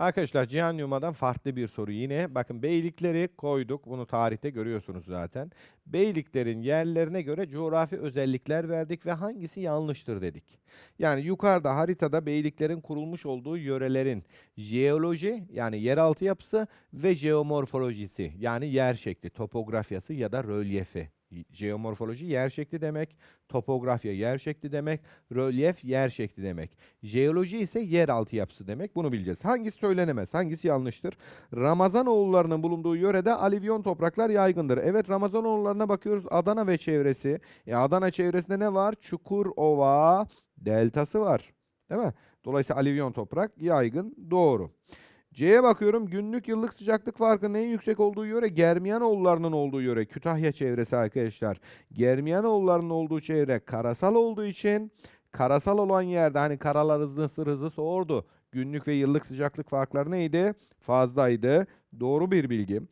Arkadaşlar Cihan Yılmaz'dan farklı bir soru yine. Bakın beylikleri koyduk. Bunu tarihte görüyorsunuz zaten. Beyliklerin yerlerine göre coğrafi özellikler verdik ve hangisi yanlıştır dedik. Yani yukarıda haritada beyliklerin kurulmuş olduğu yörelerin jeoloji yani yeraltı yapısı ve jeomorfolojisi yani yer şekli, topografyası ya da rölyefi. Jeomorfoloji yer şekli demek, topografya yer şekli demek, rölyef yer şekli demek. Jeoloji ise yeraltı yapısı demek. Bunu bileceğiz. Hangisi söylenemez, hangisi yanlıştır? Ramazanoğullarının bulunduğu yörede alivyon topraklar yaygındır. Evet Ramazanoğullarına bakıyoruz Adana ve çevresi. E, Adana çevresinde ne var? Çukurova deltası var. Değil mi? Dolayısıyla alivyon toprak yaygın. Doğru. C'ye bakıyorum. Günlük yıllık sıcaklık farkının en yüksek olduğu yöre Germiyanoğullarının olduğu yöre. Kütahya çevresi arkadaşlar. Germiyanoğullarının olduğu çevre karasal olduğu için karasal olan yerde hani karalar hızlı sır hızlı soğurdu. Günlük ve yıllık sıcaklık farkları neydi? Fazlaydı. Doğru bir bilgi.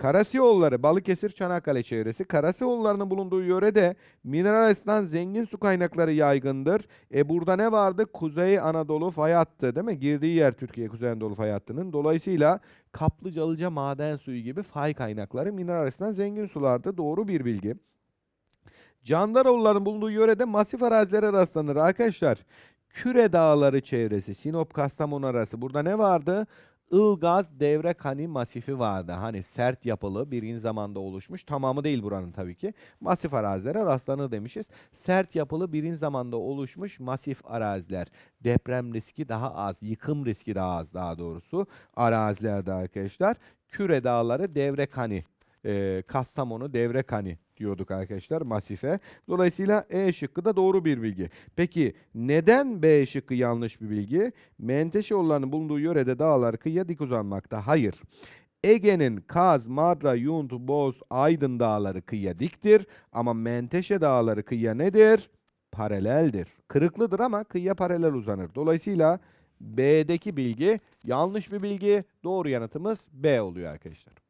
Karasiyoğulları, Balıkesir, Çanakkale çevresi. Karasiyoğullarının bulunduğu yörede mineral açısından zengin su kaynakları yaygındır. E burada ne vardı? Kuzey Anadolu fay hattı değil mi? Girdiği yer Türkiye Kuzey Anadolu fay hattının. Dolayısıyla kaplıcalıca maden suyu gibi fay kaynakları mineral açısından zengin sulardı. Doğru bir bilgi. Candaroğulların bulunduğu yörede masif arazilere rastlanır arkadaşlar. Küre Dağları çevresi, Sinop Kastamonu arası. Burada ne vardı? Ilgaz Devre Kani masifi vardı. Hani sert yapılı birinci zamanda oluşmuş. Tamamı değil buranın tabii ki. Masif arazilere rastlanır demişiz. Sert yapılı birinci zamanda oluşmuş masif araziler. Deprem riski daha az, yıkım riski daha az daha doğrusu arazilerde arkadaşlar. Küre Dağları Devre Ee, Kastamonu Devre Kani diyorduk arkadaşlar masife. Dolayısıyla E şıkkı da doğru bir bilgi. Peki neden B şıkkı yanlış bir bilgi? Menteşeoğullarının bulunduğu yörede dağlar kıyıya dik uzanmakta. Hayır. Ege'nin Kaz, Madra, Yunt, Boz, Aydın dağları kıyıya diktir ama Menteşe dağları kıyıya nedir? Paraleldir. Kırıklıdır ama kıyıya paralel uzanır. Dolayısıyla B'deki bilgi yanlış bir bilgi. Doğru yanıtımız B oluyor arkadaşlar.